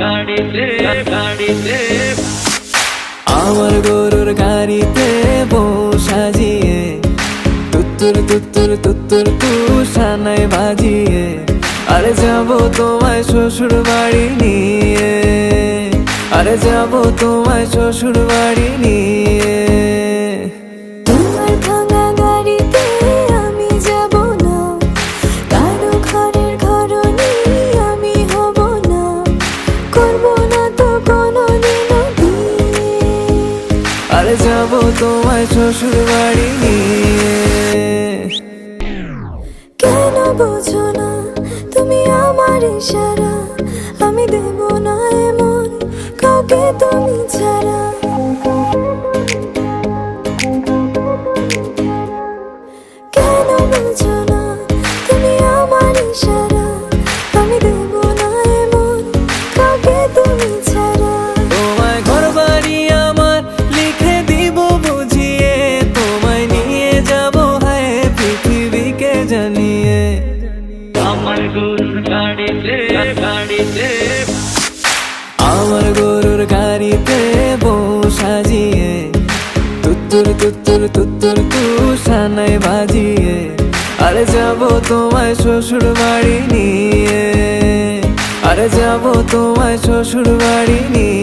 গাড়িতে গাড়িতে আমার গরুর গাড়িতে বউ সাজিয়ে, তুত্তুর তুত্তুর তুত্তুর তুষানায় বাজিয়ে, আরে যাব তোমায় শ্বশুর বাড়ি নিয়ে, আরে যাব তোমায় শ্বশুর বাড়ি নিয়ে। করব না তো আরে যাব তোমায় শ্বশুর বাড়ি নিয়ে। কেন বোঝো না তুমি আমার ইশারা আমার গরুর গাড়িতে গাড়িতে। বউ সাজিয়ে, তুত্তুর তুত্তুর তুত্তুর তুষানায় বাজিয়ে, আরে যাব তোমায় শ্বশুর বাড়ি নিয়ে, আরে যাব তোমায় শ্বশুর বাড়ি নিয়ে।